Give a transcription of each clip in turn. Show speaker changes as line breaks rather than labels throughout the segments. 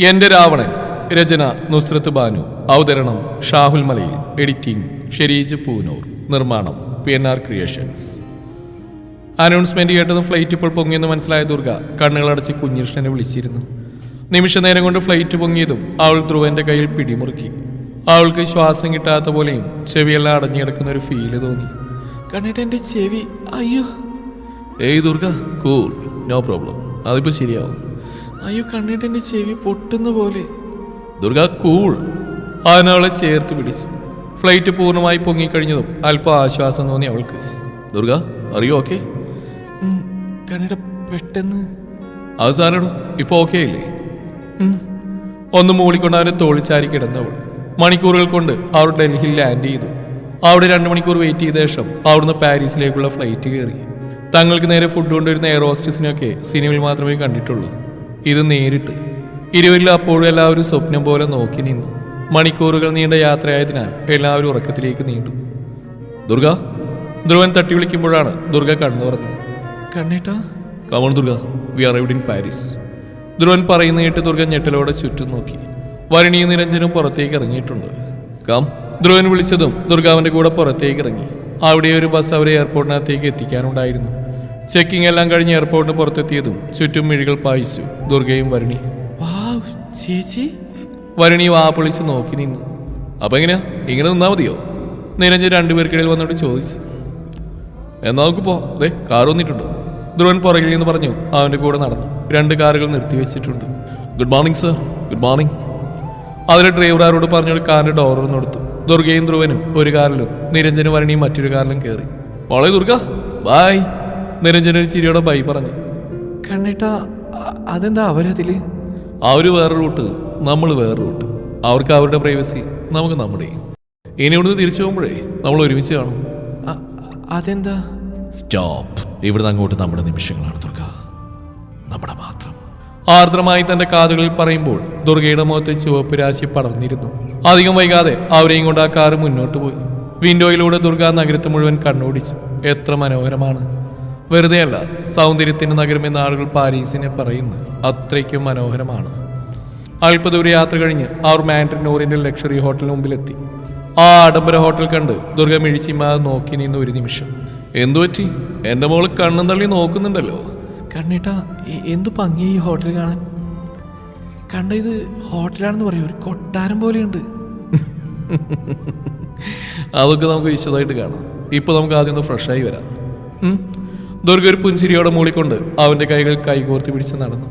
എന്റെ രാവണൻ രചന നുസ്രത്ത് ബാനു. അവതരണം ഷാഹുൽ മലയിൽ. എഡിറ്റിംഗ് ഷെരീജ് പൂനൂർ. നിർമ്മാണം P N R creations. Announcement കേട്ടതും ഫ്ലൈറ്റ് ഇപ്പോൾ പൊങ്ങിയെന്ന് മനസ്സിലായ ദുർഗ കണ്ണുകളടച്ച് കുഞ്ഞിഷ്ണനെ വിളിച്ചിരുന്നു. നിമിഷ നേരം കൊണ്ട് ഫ്ലൈറ്റ് പൊങ്ങിയതും അവൾ ധ്രുവന്റെ കയ്യിൽ പിടിമുറുക്കി. അവൾക്ക് ശ്വാസം കിട്ടാത്ത പോലെയും ചെവിയെല്ലാം അടഞ്ഞു കിടക്കുന്ന ഒരു ഫീൽ തോന്നി. കണ്ടിട്ട് എന്റെ ചെവി അയ്യോ. ഏയ് ദുർഗ കൂൾ നോ പ്രോബ്ലം അതിപ്പോ ശരിയാവും. അയ്യോ കണ്ടിട്ട് എന്റെ ചെവി പൊട്ടുന്ന പോലെ. ദുർഗ കൂൾ അവളെ ചേർത്ത് പിടിച്ചു. ഫ്ലൈറ്റ് പൂർണമായി പൊങ്ങിക്കഴിഞ്ഞതും അല്പം ആശ്വാസം തോന്നി അവൾക്ക്. ദുർഗ അറിയോ ഓക്കെ കണിട പെട്ടെന്ന്. അവസാനം ഇപ്പൊ ഓക്കെ ഇല്ലേ? ഒന്ന് മൂളിക്കൊണ്ട് അവനെ തോളിച്ചാരി കിടന്നവൾ. മണിക്കൂറുകൾ കൊണ്ട് അവർ ഡൽഹിയിൽ ലാൻഡ് ചെയ്തു. അവിടെ രണ്ട് മണിക്കൂർ വെയിറ്റ് ചെയ്ത ശേഷം അവിടുന്ന് പാരീസിലേക്കുള്ള ഫ്ലൈറ്റ് കയറി. തങ്ങൾക്ക് നേരെ ഫുഡ് കൊണ്ടുവരുന്ന എയർ ഹോസ്റ്റസിനെയൊക്കെ സിനിമയിൽ മാത്രമേ കണ്ടിട്ടുള്ളൂ. ഇത് നേരിട്ട്. ഇരുവരിലും അപ്പോഴും എല്ലാവരും സ്വപ്നം പോലെ നോക്കി നിന്നു. മണിക്കൂറുകൾ നീണ്ട യാത്രയായതിനാൽ എല്ലാവരും ഉറക്കത്തിലേക്ക് നീണ്ടു. ദുർഗ ധ്രുവൻ തട്ടി വിളിക്കുമ്പോഴാണ് ദുർഗ കണ്ണു തുറന്നത്. കണ്ണേട്ടാ? Come on Durga. We arrived in Paris Dhruvan പറയുന്ന കേട്ട് ദുർഗ ഞെട്ടലോടെ ചുറ്റും നോക്കി. വരണിയും നിരഞ്ജനും പുറത്തേക്ക് ഇറങ്ങിയിട്ടുണ്ട്. കം ധ്രുവൻ വിളിച്ചതും ദുർഗാവിന്റെ കൂടെ പുറത്തേക്ക് ഇറങ്ങി. അവിടെ ഒരു ബസ് അവരെ എയർപോർട്ടിനകത്തേക്ക് എത്തിക്കാനുണ്ടായിരുന്നു. ചെക്കിംഗ് എല്ലാം കഴിഞ്ഞ് എയർപോർട്ടിന് പുറത്തെത്തിയതും ചുറ്റും മിഴികൾ പായിച്ചു. ദുർഗയും വരുണി. ചേച്ചി. വരുണി വാ പൊളിച്ച് നോക്കി നിന്നു. അപ്പൊ എങ്ങനെയാ? ഇങ്ങനെ നിന്നാ മതിയോ? നിരഞ്ജൻ രണ്ടുപേർക്കിടയിൽ വന്നോട്ട് ചോദിച്ചു. എന്നാ നമുക്ക് പോ. ദേ കാർ വന്നിട്ടുണ്ട്. ധ്രുവൻ പുറകിൽ നിന്ന് പറഞ്ഞു അവന്റെ കൂടെ നടന്നു. രണ്ട് കാറുകൾ നിർത്തി വെച്ചിട്ടുണ്ട്. Good morning sir good morning അതിലെ ഡ്രൈവറാരോട് പറഞ്ഞൊരു കാറിന്റെ ഡോർ കൊടുത്തു. ദുർഗയും ധ്രുവനും ഒരു കാറിലും നിരഞ്ജനും വരണിയും മറ്റൊരു കാറിലും കയറി മോളെ ദുർഗ ബായ് നിരഞ്ജൻ ഒരു ചിരിയോടെ ബൈ പറഞ്ഞു. കണ്ണേട്ട അതെന്താ അവരതിൽ? അവർ വേറെ റൂട്ട് നമ്മൾ വേറെ റൂട്ട്. അവർക്ക് അവരുടെ പ്രൈവസി നമുക്ക് നമ്മുടെ ഇനി ഇവിടുന്ന് തിരിച്ചു പോകുമ്പോഴേ നമ്മൾ ഒരുമിച്ച് കാണും. അതെന്താ? സ്റ്റോപ്പ് ഇവിടുന്ന് അങ്ങോട്ട് നമ്മുടെ നിമിഷങ്ങളാണ് ദുർഗ. നമ്മുടെ മാത്രം. ആർദ്രമായി തന്റെ കാതുകളിൽ പറയുമ്പോൾ ദുർഗയുടെ മുഖത്ത് ചുവപ്പ് രാശി പടർന്നിരുന്നു. അധികം വൈകാതെ അവരെയും കൊണ്ട് ആ കാറ് മുന്നോട്ട് പോയി. വിൻഡോയിലൂടെ ദുർഗ നഗരത്തെ മുഴുവൻ കണ്ണോടിച്ചു. എത്ര മനോഹരമാണ്. വെറുതെയല്ല സൗന്ദര്യത്തിന്റെ എന്ന ആളുകൾ പാരീസിനെ പറയുന്നു. അത്രയ്ക്കും മനോഹരമാണ്. അല്പദൂര യാത്ര കഴിഞ്ഞ് അവർ മാൻഡ്രിൻ ഓറിയന്റൽ ലക്ഷറി ഹോട്ടലിന് മുമ്പിലെത്തി. ആ ആഡംബര ഹോട്ടൽ കണ്ട് ദുർഗ മിഴിച്ചിമാതെ നോക്കി നിന്ന് ഒരു നിമിഷം. എന്തു പറ്റി? എന്റെ മോൾ കണ്ണും തള്ളി നോക്കുന്നുണ്ടല്ലോ. കണ്ണേട്ടാ എന്ത് ഭംഗിയായി ഈ ഹോട്ടൽ കാണാൻ? കണ്ട ഇത് ഹോട്ടലാണെന്ന് പറയും ഒരു കൊട്ടാരം പോലെയുണ്ട്. അതൊക്കെ നമുക്ക് വിശദമായിട്ട് കാണാം. ഇപ്പൊ നമുക്ക് ആദ്യം ഒന്ന് ഫ്രഷായി വരാം. ദുർഗ ഒരു പുഞ്ചിരിയോടെ മൂളിക്കൊണ്ട് അവന്റെ കൈകൾ കൈകോർത്തി പിടിച്ച് നടന്നു.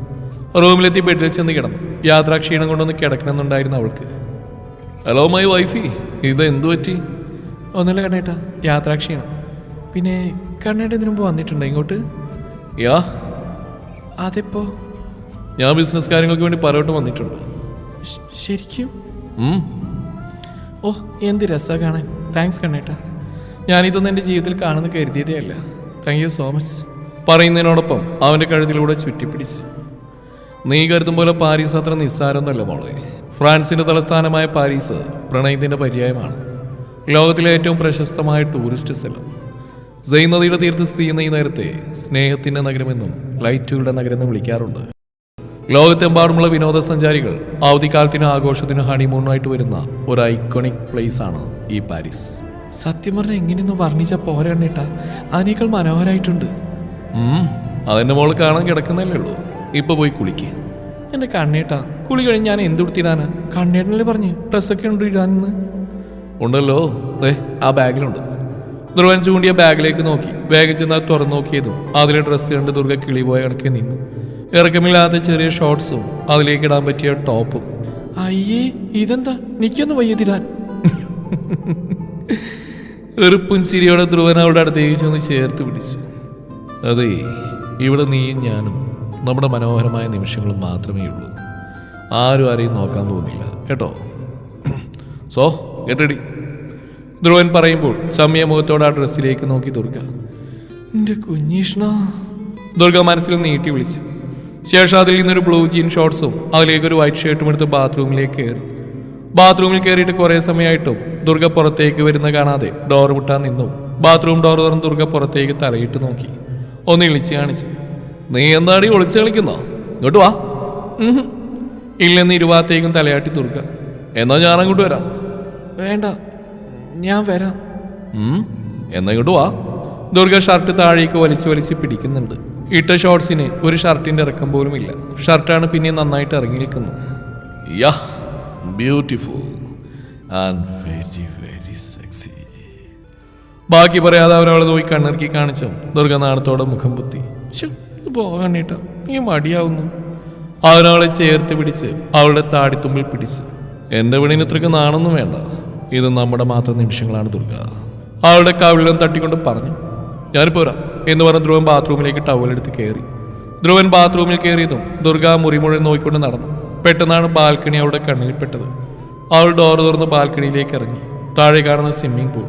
റൂമിലെത്തി ബെഡിൽ ചെന്ന് കിടന്നു. യാത്രാക്ഷീണം കൊണ്ടൊന്ന് കിടക്കണമെന്നുണ്ടായിരുന്നു അവൾക്ക്. ഹലോ മൈ വൈഫി ഇത് എന്തു പറ്റി? ഒന്നുമില്ല കണ്ണേട്ടാ. യാത്രാക്ഷീണം. പിന്നെ കണ്ണേട്ട ഇതിനു മുമ്പ് വന്നിട്ടുണ്ടോ ഇങ്ങോട്ട്? യാ. അതിപ്പോ? ഞാൻ ബിസിനസ് കാര്യങ്ങൾക്ക് വേണ്ടി പറയോട്ട് വന്നിട്ടുണ്ട്. ശരിക്കും? ഓ എന്ത് രസാ കാണാൻ. താങ്ക്സ് കണ്ണേട്ടാ. ഞാനിതൊന്നും എന്റെ ജീവിതത്തിൽ കാണുന്ന കരുതിയതേ അല്ല. താങ്ക് യു സോ മച്ച് പറയുന്നതിനോടൊപ്പം അവന്റെ കഴുതിലൂടെ ചുറ്റിപ്പിടിച്ച്. നീ കരുതും പോലെ പാരീസ് അത്ര നിസ്സാരമൊന്നുമല്ല മോളെ. ഫ്രാൻസിന്റെ തലസ്ഥാനമായ പാരീസ് പ്രണയത്തിന്റെ പര്യായമാണ്. ലോകത്തിലെ ഏറ്റവും പ്രശസ്തമായ ടൂറിസ്റ്റ് സ്ഥലം. ജൈ നദിയുടെ തീരത്ത് സ്ഥിതി ചെയ്യുന്ന ഈ നേരത്തെ സ്നേഹത്തിന്റെ നഗരമെന്നും ലൈറ്റുകളുടെ നഗരം എന്ന് വിളിക്കാറുണ്ട്. ലോകത്തെമ്പാടുമുള്ള വിനോദസഞ്ചാരികൾ അവധിക്കാലത്തിനും ആഘോഷത്തിനും ഹണിമൂണുമായിട്ട് വരുന്ന ഒരു ഐക്കോണിക് പ്ലേസ് ആണ് ഈ പാരീസ്. സത്യം പറഞ്ഞാൽ എങ്ങനെയൊന്നും വർണിച്ചാൽ പോരാണ്ണേട്ടാ അതിനേക്കാൾ മനോഹരായിട്ടുണ്ട്. അതെന്റെ മോൾ കാണാൻ കിടക്കുന്നല്ലേ ഉള്ളൂ. ഇപ്പൊ പോയി കുളിക്ക്. എന്റെ കണ്ണേട്ടാ കുളി കഴിഞ്ഞ് ഞാൻ എന്തുടുത്തിടാനാ കണ്ണേട്ടനല്ലേ പറഞ്ഞു ഡ്രസ്സൊക്കെ ഉണ്ട് ഇടാനെന്ന്? ഉണ്ടല്ലോ. ഏ ആ ബാഗിലുണ്ട്. ധ്രുവൻ ചൂണ്ടിയ ബാഗിലേക്ക് നോക്കി. ബാഗ് ചെന്ന് അത് തുറന്നു നോക്കിയതും അതിലെ ഡ്രസ്സ് കണ്ട് ദുർഗ കിളി പോയ കണക്കെ നിന്നു. ഇറക്കമില്ലാത്ത ചെറിയ ഷോർട്സും അതിലേക്ക് ഇടാൻ പറ്റിയ ടോപ്പും. അയ്യേ ഇതെന്താ? നിക്കൊന്ന് വയ്യതിടാൻ. ഒരു ചിരിയോടെ ധ്രുവൻ അവളുടെ അടുത്തേക്ക് ചെന്ന് ചേർത്ത് പിടിച്ചു. അതെ ഇവിടെ നീയും ഞാനും നമ്മുടെ മനോഹരമായ നിമിഷങ്ങളും മാത്രമേ ഉള്ളൂ. ആരും ആരെയും നോക്കാൻ പോകുന്നില്ല. കേട്ടോ? സോ കേട്ടടി ധ്രുവൻ പറയുമ്പോൾ ചമ്മിയ മുഖത്തോടെ ആ ഡ്രസ്സിലേക്ക് നോക്കി ദുർഗ. എന്റെ കുഞ്ഞീഷ്ണ. ദുർഗ മനസ്സിൽ നീട്ടി വിളിച്ചു. ശേഷം അതിൽ നിന്നൊരു ബ്ലൂ ജീൻ ഷോർട്സും അതിലേക്കൊരു വൈറ്റ് ഷർട്ടും എടുത്ത് ബാത്റൂമിലേക്ക് കയറി. ബാത്റൂമിൽ കയറിയിട്ട് കുറേ സമയമായിട്ടും ദുർഗ പുറത്തേക്ക് വരുന്ന കാണാതെ ഡോർ മുട്ടാൻ നിന്നു. ബാത്റൂം ഡോർ തുറന്ന് ദുർഗ പുറത്തേക്ക് തലയിട്ട് നോക്കി. ഒന്ന് ഇളിച്ച് കാണിച്ചു നീ എന്താടി ഒളിച്ച് കളിക്കുന്നോ? ഇങ്ങോട്ട് വാ. ഇല്ലെന്ന് ഇരുവാത്തേക്കും തലയാട്ടി ദുർഗ എന്നാ ഞാൻ അങ്ങോട്ട് വരാം. വേണ്ട ഞാൻ വരാം. എന്നാ ഇങ്ങോട്ട് വാ. ദുർഗ ഷർട്ട് താഴേക്ക് വലിച്ചു വലിച്ച് പിടിക്കുന്നുണ്ട്. ഇട്ട ഷോർട്സിന് ഒരു ഷർട്ടിന്റെ ഇറക്കം പോലും ഇല്ല ഷർട്ടാണ് പിന്നെ നന്നായിട്ട് ഇറങ്ങി നിൽക്കുന്നത്. Yeah beautiful and very very sexy ബാക്കി പറയാതെ അവരവളെ നോക്കി കണ്ണിറക്കി കാണിച്ചു. ദുർഗനാടത്തോടെ മുഖം പുത്തി. പോകാനേട്ട ഈ മടിയാവുന്നു. അവനവളെ ചേർത്ത് പിടിച്ച് അവളുടെ താടിത്തുമ്പിൽ പിടിച്ച്. എന്റെ വിളിന് ഇത്രയ്ക്ക് നാണൊന്നും വേണ്ട. ഇത് നമ്മുടെ മാത്രം നിമിഷങ്ങളാണ് ദുർഗ. അവളുടെ കവിളിലും തട്ടിക്കൊണ്ട് പറഞ്ഞു. ഞാനിപ്പോ എന്ന് പറഞ്ഞ് ധ്രുവൻ ബാത്റൂമിലേക്ക് ടവലെടുത്ത് കയറി. ധ്രുവൻ ബാത്റൂമിൽ കയറിയതും ദുർഗ മുറിമുഴി നോക്കിക്കൊണ്ട് നടന്നു. പെട്ടെന്നാണ് ബാൽക്കണി അവളുടെ കണ്ണിൽപ്പെട്ടത് അവൾ ഡോർ തുറന്ന് ബാൽക്കണിയിലേക്ക് ഇറങ്ങി. താഴെ കാണുന്ന സ്വിമ്മിംഗ് പൂൾ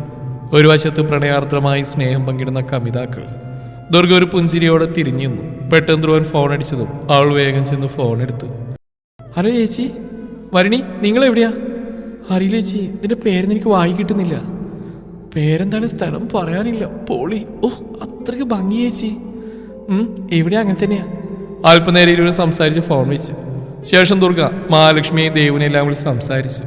ഒരു വശത്ത് പ്രണയാർദ്രമായി സ്നേഹം പങ്കിടുന്ന കമിതാക്കൾ. ദുർഗ ഒരു പുഞ്ചിരിയോടെ തിരിഞ്ഞു നിന്നു. പെട്ടെന്ന് ധ്രുവൻ ഫോൺ അടിച്ചതും അവൾ വേഗം ചെന്ന് ഫോൺ എടുത്തു. ഹലോ ചേച്ചി വരണി നിങ്ങൾ എവിടെയാ? അറിയില്ല ചേച്ചി ഇതിന്റെ പേരെന്ന് എനിക്ക് വായി കിട്ടുന്നില്ല. പേരെന്താണ് സ്ഥലം പറയാനില്ല പോളി. ഓ അത്രയ്ക്ക് ഭംഗി ചേച്ചി. ഇവിടെ അങ്ങനെ തന്നെയാ. അല്പനേരം ഇരുവരും സംസാരിച്ച് ഫോൺ വെച്ച്. ശേഷം ദുർഗ മഹാലക്ഷ്മിയും എല്ലാം വിളിച്ച് സംസാരിച്ചു.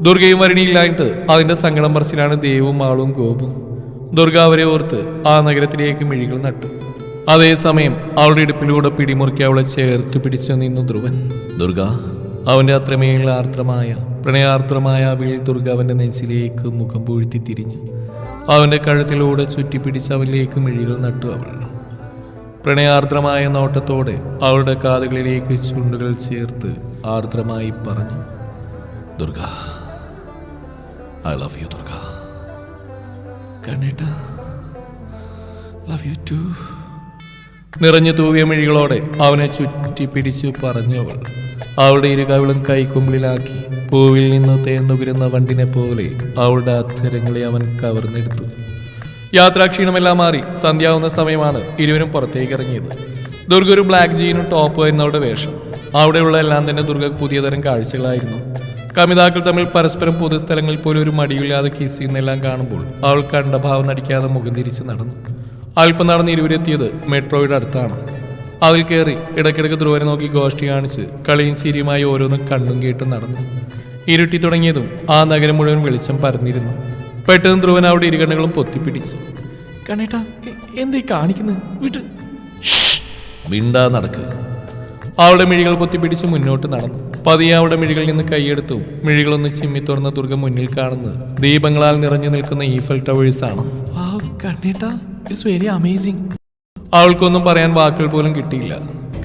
ദുർഗയും വരണിയില്ലായിട്ട് അതിന്റെ സങ്കടം പറച്ചിലാണ് ദേവും ആളും ഗോപും. ദുർഗ അവരെ ഓർത്ത് ആ നഗരത്തിലേക്ക് മിഴികൾ നട്ടു. അതേസമയം അവളുടെ ഇടുപ്പിലൂടെ പിടിമുറുക്കി അവളെ ചേർത്ത് പിടിച്ചു നിന്നു ധ്രുവൻ. ദുർഗ? അവന്റെ അത്രമേൽ ആർദ്രമായ പ്രണയാർദ്രമായ അവിൽ ദുർഗ അവന്റെ നെഞ്ചിലേക്ക് മുഖം പൂഴ്ത്തി തിരിഞ്ഞു. അവന്റെ കഴുത്തിലൂടെ ചുറ്റിപ്പിടിച്ച് അവനിലേക്ക് മിഴികൾ നട്ടു അവൾ. പ്രണയാർദ്രമായ നോട്ടത്തോടെ അവളുടെ കാതുകളിലേക്ക് ചുണ്ടുകൾ ചേർത്ത് ആർദ്രമായി പറഞ്ഞു Durga I love you Durga. കണ്ണേട്ട love you too നിറഞ്ഞു തൂവിയ മിഴികളോടെ അവനെ ചുറ്റി പിടിച്ചു പറഞ്ഞു അവൾ. അവളുടെ ഇരുകവിളും കൈക്കുമ്പിളിലാക്കി പൂവിൽ നിന്ന് തേന്നുകിരുന്ന വണ്ടിനെ പോലെ അവളുടെ അധരങ്ങളെ അവൻ കവർന്നെടുത്തു. യാത്രാക്ഷീണമെല്ലാം മാറി സന്ധ്യാവുന്ന സമയമാണ് ഇരുവരും പുറത്തേക്ക് ഇറങ്ങിയത് ദുർഗ ഒരു ബ്ലാക്ക് ജീനും ടോപ്പ് എന്നവരുടെ വേഷം. അവിടെയുള്ള എല്ലാം തന്നെ ദുർഗ പുതിയ തരം കാഴ്ചകളായിരുന്നു. കമിതാക്കൾ തമ്മിൽ പരസ്പരം പൊതുസ്ഥലങ്ങളിൽ പോലും ഒരു മടിയില്ലാതെ കിസ് ചെയ്യുന്നെല്ലാം കാണുമ്പോൾ അവൾ കണ്ട ഭാവം നടിക്കാതെ മുഖം തിരിച്ച് നടന്നു. അല്പം നടന്ന് ഇരുവരെത്തിയത് മെട്രോയുടെ അടുത്താണ്. അതിൽ കയറി ഇടയ്ക്കിടയ്ക്ക് ധ്രുവനെ നോക്കി ഗോഷ്ടി കാണിച്ച് കളിയും ചിരിയുമായി ഓരോന്നും കണ്ടും കേട്ടും നടന്നു. ഇരുട്ടി തുടങ്ങിയതും ആ നഗരം മുഴുവൻ വെളിച്ചം പരന്നിരുന്നു. പെട്ടെന്ന് ധ്രുവൻ അവിടെ ഇരുകണ്ണുകളും പൊത്തിപ്പിടിച്ചു. കണേട്ടാ എന്തേ കാണിക്കുന്നത് വിട്ട്. മിണ്ടാ നടക്ക്. അവളുടെ മിഴികൾ പൊത്തിപ്പിടിച്ച് മുന്നോട്ട് നടന്നു. പതിയെ അവളുടെ മിഴികളിൽ നിന്ന് കൈയെടുത്തു. മിഴികളൊന്ന് ചിമ്മി തുറന്ന ദുർഗ മുന്നിൽ കാണുന്നത് ദീപങ്ങളാൽ നിറഞ്ഞു നിൽക്കുന്ന ഈഫൽ ടവേഴ്സ് ആണ്. കണ്ണേട്ടാ ഇറ്റ്സ് വെരി അമേസിംഗ് അവൾക്കൊന്നും പറയാൻ വാക്കുകൾ പോലും കിട്ടിയില്ല.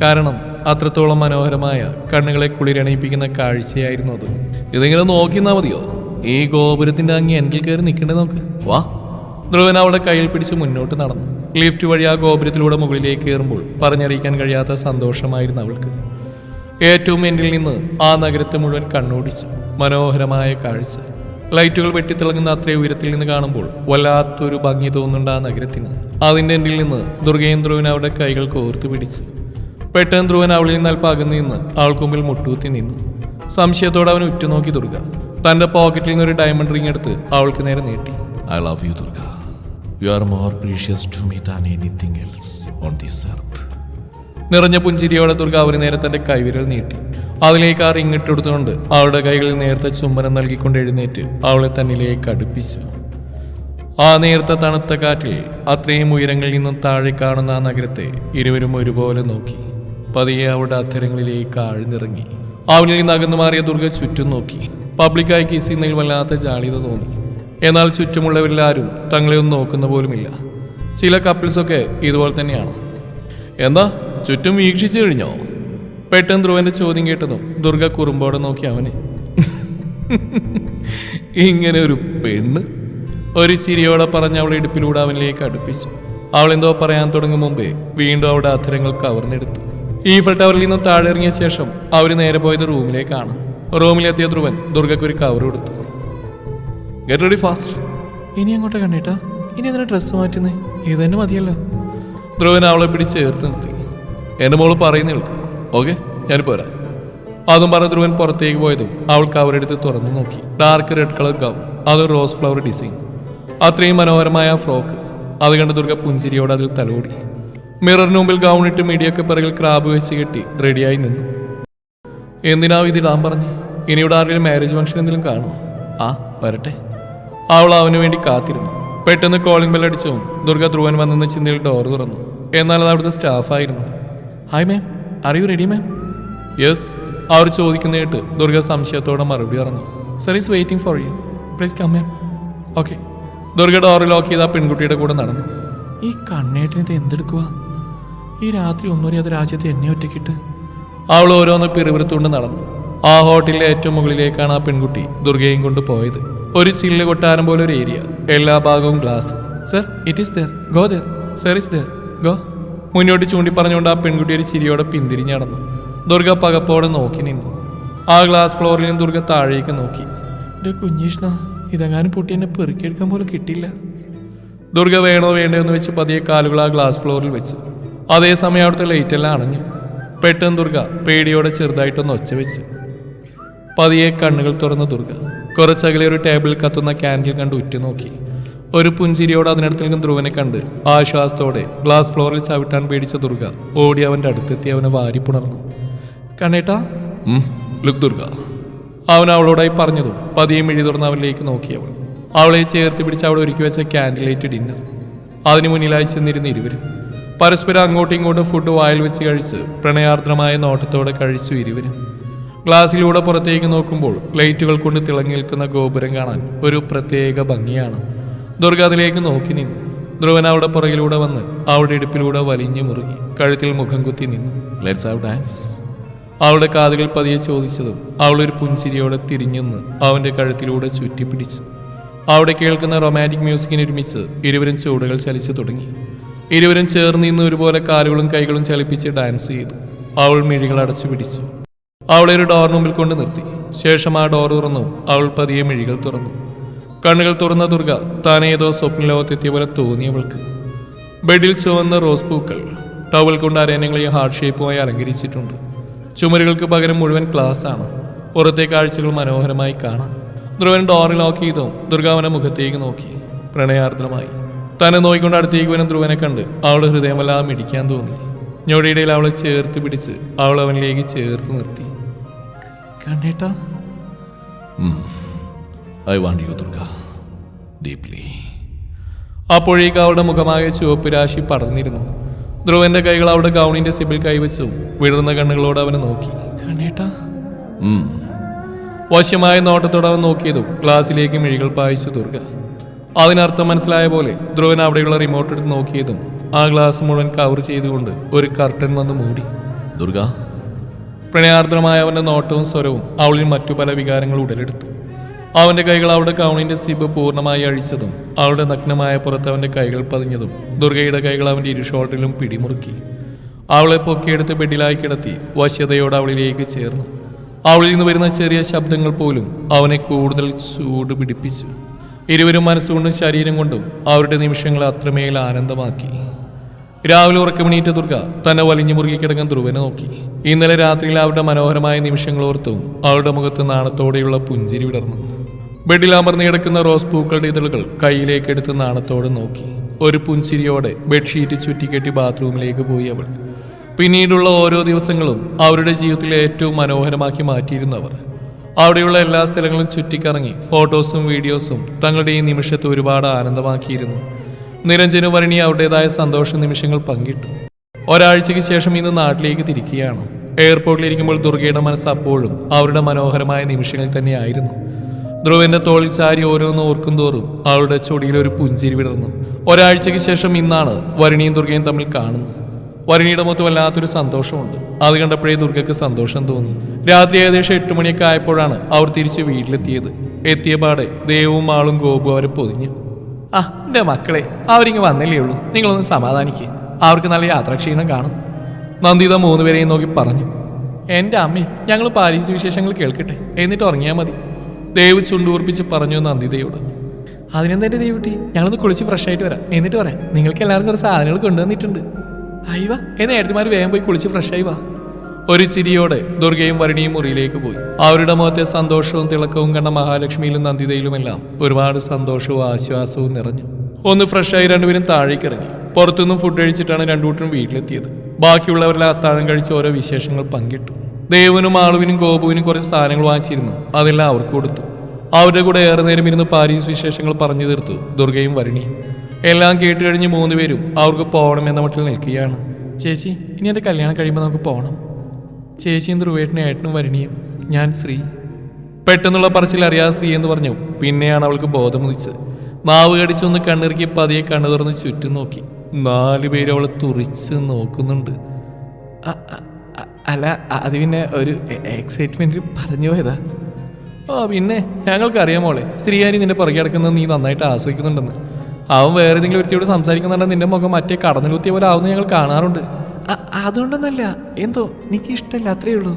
കാരണം അത്രത്തോളം മനോഹരമായ കണ്ണുകളെ കുളിരണയിപ്പിക്കുന്ന കാഴ്ചയായിരുന്നു അത്. ഇതിങ്ങനെ നോക്കിന്നാ മതിയോ? ഈ ഗോപുരത്തിന്റെ അങ്ങി എൻകിൽ കയറി നിൽക്കണ്ടേ നമുക്ക്? വാ. ധ്രുവൻ അവളുടെ കയ്യിൽ പിടിച്ച് മുന്നോട്ട് നടന്നു. ലിഫ്റ്റ് വഴി ആ ഗോപുരത്തിലൂടെ മുകളിലേക്ക് കയറുമ്പോൾ പറഞ്ഞറിയിക്കാൻ കഴിയാത്ത സന്തോഷമായിരുന്നു അവൾക്ക്. ഏറ്റവും എന്നിൽ നിന്ന് ആ നഗരത്തെ മുഴുവൻ കണ്ണോടിച്ചു. മനോഹരമായ കാഴ്ച. ലൈറ്റുകൾ വെട്ടിത്തിളങ്ങുന്ന അത്രയും ഉയരത്തിൽ നിന്ന് കാണുമ്പോൾ വല്ലാത്തൊരു ഭംഗി തോന്നുന്നുണ്ട് ആ നഗരത്തിന്. അതിന്റെ എന്നിൽ നിന്ന് ദുർഗയും ധ്രുവൻ അവളുടെ കൈകൾ കോർത്തു പിടിച്ചു. പെട്ടെന്ന് ധ്രുവൻ അവളിൽ നിന്ന് അല്പം അകന്നു നിന്ന് അവൾക്ക് മുമ്പിൽ മുട്ടൂത്തി നിന്നു. സംശയത്തോടെ അവൻ ഉറ്റുനോക്കി ദുർഗ. തന്റെ പോക്കറ്റിൽ നിന്ന് ഒരു ഡയമണ്ട് റിംഗ് എടുത്ത് അവൾക്ക് നേരെ നീട്ടി. I love you Durga you are more precious to me than anything else on this earth നിറഞ്ഞ പുഞ്ചിരിയോടെ ദുർഗ അവന് നേരെ തന്റെ കൈവിരൽ നീട്ടി. അതിലേക്ക് ആ റിങ് ഇട്ടെടുത്തുകൊണ്ട് അവളുടെ കൈകളിൽ നേരത്തെ ചുംബനം നൽകിക്കൊണ്ട് എഴുന്നേറ്റ് അവളെ തന്നിലേക്ക് അടുപ്പിച്ചു. ആ നേരത്തെ തണുത്ത കാറ്റിൽ അത്രയും ഉയരങ്ങളിൽ നിന്നും താഴെ കാണുന്ന ആ നഗരത്തെ ഇരുവരും ഒരുപോലെ നോക്കി. പതിയെ അവളുടെ അധരങ്ങളിലേക്ക് ആഴ്ന്നിറങ്ങി. അവനിൽ നിന്ന് അകന്നു മാറിയ ദുർഗ ചുറ്റും നോക്കി. പബ്ലിക്കായി കിസ് ചെയ്യുന്നതിൽ വല്ലാത്ത ജാളിത തോന്നി. എന്നാൽ ചുറ്റുമുള്ളവരിൽ ആരും തങ്ങളെ ഒന്നും നോക്കുന്ന പോലുമില്ല. ചില കപ്പിൾസൊക്കെ ഇതുപോലെ തന്നെയാണ്. എന്താ? ചുറ്റും വീക്ഷിച്ചു കഴിഞ്ഞോ? പെട്ടെന്ന് ധ്രുവന്റെ ചോദ്യം കേട്ടതും ദുർഗ കുറുമ്പോടെ നോക്കി അവന്. ഇങ്ങനെ ഒരു പെണ്ണ്? ഒരു ചിരിയോടെ പറഞ്ഞ് അവളെ ഇടുപ്പിലൂടെ അവനിലേക്ക് അടുപ്പിച്ചു. അവൾ എന്തോ പറയാൻ തുടങ്ങും മുമ്പേ വീണ്ടും അവളുടെ അധരങ്ങൾ കവർന്നെടുത്തു. ഈഫൽ ടവറിൽ നിന്ന് താഴെ ഇറങ്ങിയ ശേഷം അവർ നേരെ പോയത് റൂമിലേക്കാണ്. റൂമിലെത്തിയ ധ്രുവൻ ദുർഗയ്ക്ക് ഒരു കവർ കൊടുത്തു. ഗെറ്റ് റെഡി ഫാസ്റ്റ് ഇനി അങ്ങോട്ട് കണ്ടേട്ടാ ഇനി എന്തിനാ ഡ്രസ്സ് മാറ്റുന്നേ? ഇത് തന്നെ മതിയല്ലോ. ധ്രുവൻ അവളെ പിടിച്ച് ചേർത്ത് നിർത്തി. എന്റെ മോൾ പറയുന്ന കേൾക്ക്. ഓക്കെ ഞാനിപ്പോ വരാം. അതും പറഞ്ഞ ധ്രുവൻ പുറത്തേക്ക് പോയതും അവൾ കവറെടുത്ത് തുറന്നു നോക്കി. ഡാർക്ക് റെഡ് കളർ ഗൗൺ അത് റോസ് ഫ്ലവർ ഡിസൈൻ അത്രയും മനോഹരമായ ഫ്രോക്ക് അത് കണ്ട് ദുർഗ പുഞ്ചിരിയോട് അതിൽ തലോടി. മിററിന് മുമ്പിൽ ഇട്ട് മീഡിയൊക്കെ പിറകിൽ ക്രാബ് വെച്ച് കെട്ടി റെഡിയായി നിന്നു. എന്തിനാവും ഇത് ഇടാൻ പറഞ്ഞു? ഇനിയുടെ ആരെങ്കിലും മാരേജ് ഫംഗ്ഷൻ എന്തെങ്കിലും കാണുമോ? ആ വരട്ടെ. അവൾ അവന് വേണ്ടി കാത്തിരുന്നു. പെട്ടെന്ന് കോളിംഗ് ബെൽ അടിച്ചു ദുർഗ ധ്രുവൻ വന്നെന്ന് ചിന്തയിൽ ഡോർ തുറന്നു. എന്നാൽ അത് അവിടുത്തെ സ്റ്റാഫായിരുന്നു ഹായ് മാം അറിയൂ റെഡി മാം യെസ് അവർ ചോദിക്കുന്ന കേട്ട് ദുർഗ സംശയത്തോടെ മറുപടി പറഞ്ഞു. Sir is waiting for you please come ma'am okay Durga door lock ചെയ്ത് ആ പെൺകുട്ടിയുടെ കൂടെ നടന്നു. ഈ കണ്ണേട്ടിന് ഇത് എന്തെടുക്കുക ഈ രാത്രി ഒന്നൊരിയാതെ രാജ്യത്ത് എന്നെ ഒറ്റയ്ക്കിട്ട് അവൾ ഓരോന്ന് പിറുപിറുത്തുകൊണ്ട് നടന്നു. ആ ഹോട്ടലിലെ ഏറ്റവും മുകളിലേക്കാണ് ആ പെൺകുട്ടി ദുർഗയും കൊണ്ട് പോയത്. ഒരു ചില്ല് കൊട്ടാരം പോലെ ഒരു ഏരിയ. എല്ലാ ഭാഗവും glass. Sir it is there go there sir is there go മുന്നോട്ട് ചൂണ്ടി പറഞ്ഞുകൊണ്ട് ആ പെൺകുട്ടി ഒരു ചിരിയോടെ പിന്തിരിഞ്ഞ് നടന്നു. ദുർഗ പകപ്പോടെ നോക്കി നിന്നു. ആ ഗ്ലാസ് ഫ്ലോറിൽ ദുർഗ താഴേക്ക് നോക്കി. എന്റെ കുഞ്ഞീഷ്ണ ഇതെങ്ങാനും പൊട്ടി എന്നെ പെറുക്കിയെടുക്കാൻ പോലും കിട്ടില്ല ദുർഗ വേണോ വേണ്ടോ എന്ന് വെച്ച് പതിയെ കാലുകൾ ആ ഗ്ലാസ് ഫ്ലോറിൽ വെച്ചു. അതേസമയം അവിടുത്തെ ലൈറ്റെല്ലാം അണഞ്ഞു. പെട്ടെന്ന് ദുർഗ പേടിയോടെ ചെറുതായിട്ടൊന്ന് ഒച്ച വെച്ച്. പതിയെ കണ്ണുകൾ തുറന്ന ദുർഗ. കുറച്ചകലെ ഒരു ടേബിളിൽ കത്തുന്ന ക്യാൻഡിൽ കണ്ട് ഉറ്റുനോക്കി. ഒരു പുഞ്ചിരിയോടെ അതിനടുത്ത് നിൽക്കുന്ന ധ്രുവനെ കണ്ട് ആശ്വാസത്തോടെ ഗ്ലാസ് ഫ്ലോറിൽ ചവിട്ടാൻ പേടിച്ച ദുർഗ ഓടി അവന്റെ അടുത്തെത്തി അവനെ വാരി പുണർന്നു. കണ്ണേട്ടാ? ലുക് ദുർഗ. അവൻ അവളോടായി പറഞ്ഞതും പതിയെ മിഴി തുറന്ന് അവനിലേക്ക് നോക്കി അവൾ. അവളെ ചേർത്ത് പിടിച്ച് അവൾ ഒരുക്കി വെച്ച ക്യാൻഡിലേറ്റ് ഡിന്നർ. അതിനു മുന്നിലായി ചെന്നിരുന്ന ഇരുവരും പരസ്പരം അങ്ങോട്ടും ഇങ്ങോട്ടും ഫുഡ് വായിൽ വെച്ച് കഴിച്ച് പ്രണയാർദ്രമായ നോട്ടത്തോടെ കഴിച്ചു ഇരുവരും. ഗ്ലാസ്സിലൂടെ പുറത്തേക്ക് നോക്കുമ്പോൾ ലൈറ്റുകൾ കൊണ്ട് തിളങ്ങി നിൽക്കുന്ന ഗോപുരം കാണാൻ ഒരു പ്രത്യേക ഭംഗിയാണ്. ദുർഗ അതിലേക്ക് നോക്കി നിന്നു. ധ്രുവൻ അവളുടെ പുറകിലൂടെ വന്ന് അവളുടെ ഇടുപ്പിലൂടെ വലിഞ്ഞു മുറുകി കഴുത്തിൽ മുഖം കുത്തി നിന്നു. ലെറ്റ്സ് ഡാൻസ് അവളുടെ കാതുകൾ പതിയെ ചോദിച്ചതും അവളൊരു പുഞ്ചിരിയോടെ തിരിഞ്ഞെന്ന് അവന്റെ കഴുത്തിലൂടെ ചുറ്റിപ്പിടിച്ചു. അവിടെ കേൾക്കുന്ന റൊമാന്റിക് മ്യൂസിക്കിനൊരുമിച്ച് ഇരുവരും ചുവടുകൾ ചലിച്ചു തുടങ്ങി. ഇരുവരും ചേർന്ന് നിന്ന് ഒരുപോലെ കാലുകളും കൈകളും ചലിപ്പിച്ച് ഡാൻസ് ചെയ്തു. അവൾ മിഴികൾ അടച്ചു പിടിച്ചു. അവളെ ഒരു ഡോർ മുമ്പിൽ കൊണ്ട് നിർത്തി. ശേഷം ആ ഡോർ തുറന്നു. അവൾ പതിയെ മിഴികൾ തുറന്നു. കണ്ണുകൾ തുറന്ന ദുർഗ താൻ ഏതോ സ്വപ്ന ലോകത്തെത്തിയ പോലെ തോന്നി അവൾക്ക്. ബെഡിൽ ചുവന്ന റോസ് പൂക്കൾ ടവൽ കൊണ്ട് അരയണങ്ങളെ ഹാർട്ട് ഷേപ്പുമായി അലങ്കരിച്ചിട്ടുണ്ട്. ചുമരുകൾക്ക് പകരം മുഴുവൻ ഗ്ലാസ് ആണ്. പുറത്തെ കാഴ്ചകൾ മനോഹരമായി കാണാം. ധ്രുവൻ ഡോറിൽ ലോക്ക് ചെയ്തോ ദുർഗാവന മുഖത്തേക്ക് നോക്കി. പ്രണയാർദ്രമായി. തന്നെ നോക്കിക്കൊണ്ട് അടുത്തേക്ക് വരുന്ന ധ്രുവനെ കണ്ട് അവളുടെ ഹൃദയമെല്ലാം മിടിക്കാൻ തോന്നി. ഞൊടിയിടയിൽ അവളെ ചേർത്ത് പിടിച്ച് അവൾ അവനിലേക്ക് ചേർത്ത് നിർത്തി. കണ്ണേട്ടാ. I want you Durga. Deeply അപ്പോഴേക്ക് അവളുടെ മുഖമാകെ ചുവപ്പ് രാശി പടർന്നിരുന്നു. ധ്രുവന്റെ കൈകൾ അവളുടെ ഗൗണിന്റെ സിബിൽ കൈവച്ചു വിടർന്ന കണ്ണുകളോട് അവനെ നോക്കി. കണ്ണേട്ടാ. വശ്യമായ നോട്ടത്തോടെ അവൻ നോക്കിയതും ഗ്ലാസ്സിലേക്ക് മിഴികൾ പായിച്ചു ദുർഗ. അതിനർത്ഥം മനസ്സിലായ പോലെ ധ്രുവൻ അവിടെയുള്ള റിമോട്ട് എടുത്ത് നോക്കിയതും ആ ഗ്ലാസ് മുഴുവൻ കവർ ചെയ്തുകൊണ്ട് ഒരു കർട്ടൻ വന്ന് മൂടി. ദുർഗ. പ്രണയാർദ്രമായ അവന്റെ നോട്ടവും സ്വരവും അവളിൽ മറ്റു പല വികാരങ്ങളും ഉടലെടുത്തു. അവന്റെ കൈകൾ അവളുടെ കൗണിന്റെ സിബ് പൂർണമായി അഴിച്ചതും അവളുടെ നഗ്നമായ പുറത്ത് അവന്റെ കൈകൾ പതിഞ്ഞതും ദുർഗയുടെ കൈകൾ അവന്റെ ഇരു ഷോൾഡറിലും പിടിമുറുക്കി. അവളെ പൊക്കിയെടുത്ത് ബെഡിലായി കിടത്തി വശ്യതയോടെ അവളിലേക്ക് ചേർന്നു. അവളിൽ നിന്ന് വരുന്ന ചെറിയ ശബ്ദങ്ങൾ പോലും അവനെ കൂടുതൽ ചൂട് പിടിപ്പിച്ചു. ഇരുവരും മനസ്സുകൊണ്ടും ശരീരം കൊണ്ടും അവരുടെ നിമിഷങ്ങളെ അത്രമേൽ ആനന്ദമാക്കി. രാവിലെ ഉറക്കമണിയേറ്റ ദുർഗ തന്നെ വലിഞ്ഞു മുറുകി ധ്രുവനെ നോക്കി. ഇന്നലെ രാത്രിയിൽ അവരുടെ മനോഹരമായ നിമിഷങ്ങൾ ഓർത്തും അവളുടെ മുഖത്ത് നാണത്തോടെയുള്ള പുഞ്ചിരി വിടർന്നു. ബെഡിൽ അമർന്നു കിടക്കുന്ന റോസ് പൂക്കളുടെ ഇതളുകൾ കയ്യിലേക്ക് എടുത്ത് നാണത്തോടെ നോക്കി. ഒരു പുഞ്ചിരിയോടെ ബെഡ്ഷീറ്റ് ചുറ്റിക്കെട്ടി ബാത്റൂമിലേക്ക് പോയി അവൾ. പിന്നീടുള്ള ഓരോ ദിവസങ്ങളും അവരുടെ ജീവിതത്തിലെ ഏറ്റവും മനോഹരമാക്കി മാറ്റിയിരുന്നവർ. അവിടെയുള്ള എല്ലാ സ്ഥലങ്ങളും ചുറ്റിക്കറങ്ങി ഫോട്ടോസും വീഡിയോസും തങ്ങളുടെ ഈ നിമിഷത്തെ ഒരുപാട് ആനന്ദമാക്കിയിരുന്നു. നിരഞ്ജന വരണി അവരുടേതായ സന്തോഷ നിമിഷങ്ങൾ പങ്കിട്ടു. ഒരാഴ്ചയ്ക്ക് ശേഷം ഇന്ന് നാട്ടിലേക്ക് തിരിക്കുകയാണ്. എയർപോർട്ടിലിരിക്കുമ്പോൾ ദുർഗയുടെ മനസ്സ് അപ്പോഴും അവരുടെ മനോഹരമായ നിമിഷങ്ങൾ തന്നെയായിരുന്നു. ധ്രുവന്റെ തോളിൽ ചാരി ഓരോന്ന് ഓർക്കും തോറും അവളുടെ ചൊടിയിൽ ഒരു പുഞ്ചിരി വിടർന്നു. ഒരാഴ്ചയ്ക്ക് ശേഷം ഇന്നാണ് വരണിയും ദുർഗയും തമ്മിൽ കാണുന്നത്. വരണിയുടെ മുഖത്ത് വല്ലാത്തൊരു സന്തോഷമുണ്ട്. അത് കണ്ടപ്പോഴേ ദുർഗയ്ക്ക് സന്തോഷം തോന്നി. രാത്രി ഏകദേശം എട്ട് മണിയൊക്കെ ആയപ്പോഴാണ് അവർ തിരിച്ച് വീട്ടിലെത്തിയത്. എത്തിയ പാടെ ദേവും ആളും ഗോപു അവരെ പൊതിഞ്ഞു. ആ എന്റെ മക്കളെ അവരിങ്ങ് വന്നല്ലേ ഉള്ളൂ. നിങ്ങളൊന്ന് സമാധാനിക്ക്. അവർക്ക് നല്ല യാത്രാക്ഷീണം കാണും. നന്ദിത മൂന്നുപേരെയും നോക്കി പറഞ്ഞു. എന്റെ അമ്മേ ഞങ്ങൾ പാരീസ് വിശേഷങ്ങൾ കേൾക്കട്ടെ. എന്നിട്ട് ഉറങ്ങിയാൽ മതി. ദേവ് ചുണ്ടൂർപ്പിച്ച് പറഞ്ഞു നന്ദിതയോട്. അതിനെന്താ ദേവുട്ടി ഞങ്ങളൊന്ന് കുളിച്ച് ഫ്രഷ് ആയിട്ട് വരാം. എന്നിട്ട് പറയാം. നിങ്ങൾക്ക് എല്ലാവർക്കും കുറച്ച് സാധനങ്ങൾ കൊണ്ടുവന്നിട്ടുണ്ട്. അയ്യവ എന്ന് നേരത്തിമാർ വേഗം പോയി കുളിച്ച് ഫ്രഷ് ആയി വാ. ഒരു ചിരിയോടെ ദുർഗയും വരുണിയും മുറിയിലേക്ക് പോയി. അവരുടെ മുഖത്തെ സന്തോഷവും തിളക്കവും കണ്ട മഹാലക്ഷ്മിയിലും നന്ദിതയിലുമെല്ലാം ഒരുപാട് സന്തോഷവും ആശ്വാസവും നിറഞ്ഞു. ഒന്ന് ഫ്രഷായി രണ്ടുപേരും താഴേക്ക് ഇറങ്ങി പുറത്തുനിന്നും ഫുഡ് കഴിച്ചിട്ടാണ് രണ്ടുകൂട്ടരും വീട്ടിലെത്തിയത്. ബാക്കിയുള്ളവരെല്ലാം അത്താഴം കഴിച്ച് ഓരോ വിശേഷങ്ങൾ പങ്കിട്ടു. ദേവനും ആളുവിനും ഗോപുവിനും കുറച്ച് സാധനങ്ങൾ വാങ്ങിച്ചിരുന്നു. അതെല്ലാം അവർക്ക് കൊടുത്തു. അവരുടെ കൂടെ ഏറെ നേരം ഇരുന്ന് പാരീസ് വിശേഷങ്ങൾ പറഞ്ഞു തീർത്തു ദുർഗയും വരണിയും. എല്ലാം കേട്ട് കഴിഞ്ഞ് മൂന്ന് പേരും അവർക്ക് പോകണമെന്ന മട്ടിൽ നിൽക്കുകയാണ്. ചേച്ചി ഇനി എന്റെ കല്യാണം കഴിയുമ്പോൾ നമുക്ക് പോകണം ചേച്ചിയും ധ്രുവേട്ടനും ഏട്ടനും വരണിയും. ഞാൻ ശ്രീ. പെട്ടെന്നുള്ള പറച്ചിൽ അറിയാതെ ശ്രീ എന്ന് പറഞ്ഞു. പിന്നെയാണ് അവൾക്ക് ബോധമുദിച്ചത് നാവ് കടിച്ചൊന്ന് കണ്ണിറുക്കി പതിയെ കണ്ണു തുറന്ന് ചുറ്റും നോക്കി. നാല് പേര് അവളെ തുറിച്ച് നോക്കുന്നുണ്ട്. അല്ല അത് പിന്നെ ഒരു എക്സൈറ്റ്മെന്റ് പറഞ്ഞു പോയതാ. ആ പിന്നെ ഞങ്ങൾക്കറിയാം മോളെ. സ്ത്രീയാരി നിന്റെ പുറകെ കിടക്കുന്നത് നീ നന്നായിട്ട് ആസ്വദിക്കുന്നുണ്ടെന്ന്. അവൻ വേറെ ഏതെങ്കിലും ഒരുത്തിയോട് സംസാരിക്കുന്നുണ്ടെങ്കിൽ നിന്റെ മുഖം മറ്റേ കടന്നിലുത്തിയ പോലെ ആവുന്ന ഞങ്ങൾ കാണാറുണ്ട്. അതുകൊണ്ടൊന്നല്ല. എന്തോ എനിക്ക് ഇഷ്ടമില്ല അത്രേ ഉള്ളൂ.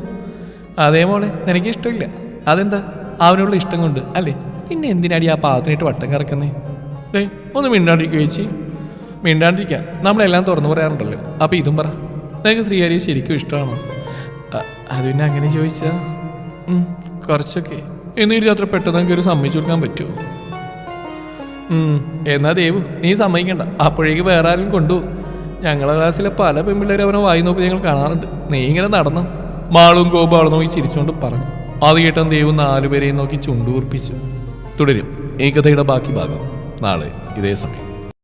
അതേ മോളെ നിനക്ക് ഇഷ്ടമില്ല. അതെന്താ? അവനുള്ള ഇഷ്ടം കൊണ്ട് അല്ലേ? പിന്നെ എന്തിനാടി ആ പാവത്തിനായിട്ട് വട്ടം കറക്കുന്നേ? ഡേ ഒന്ന് മിണ്ടാണ്ടിരിക്കുക ചേച്ചി. മിണ്ടാണ്ടിരിക്കാം. നമ്മളെല്ലാം തുറന്നു പറയാറുണ്ടല്ലോ. അപ്പോൾ ഇതും പറ. നിനക്ക് ശ്രീഹരിയെ ശരിക്കും ഇഷ്ടമാണോ? അത് പിന്നെ അങ്ങനെ ചോദിച്ചാ? ഉം, കുറച്ചൊക്കെ. എന്നിട്ട് അത്ര പെട്ടെന്ന് എനിക്ക് ഒരു സമ്മതിച്ചു കൊടുക്കാൻ പറ്റുമോ? എന്നാ ദേവ് നീ സമ്മതിക്കണ്ട. അപ്പോഴേക്ക് വേറെ ആരും കൊണ്ടുപോകും ഞങ്ങളെ ക്ലാസ്സിലെ പല പെൺപിള്ളേരും അവനെ വായി നോക്കി ഞങ്ങൾ കാണാറുണ്ട്. നീ ഇങ്ങനെ നടന്നു? മാളും ഗോപാളും നോക്കി ചിരിച്ചുകൊണ്ട് പറഞ്ഞു. അത് കേട്ടാൻ ദേവ് നാലുപേരെയും നോക്കി ചുണ്ടുകൂർപ്പിച്ചു തുടരും. ഈ കഥയുടെ ബാക്കി ഭാഗം നാളെ ഇതേ സമയം.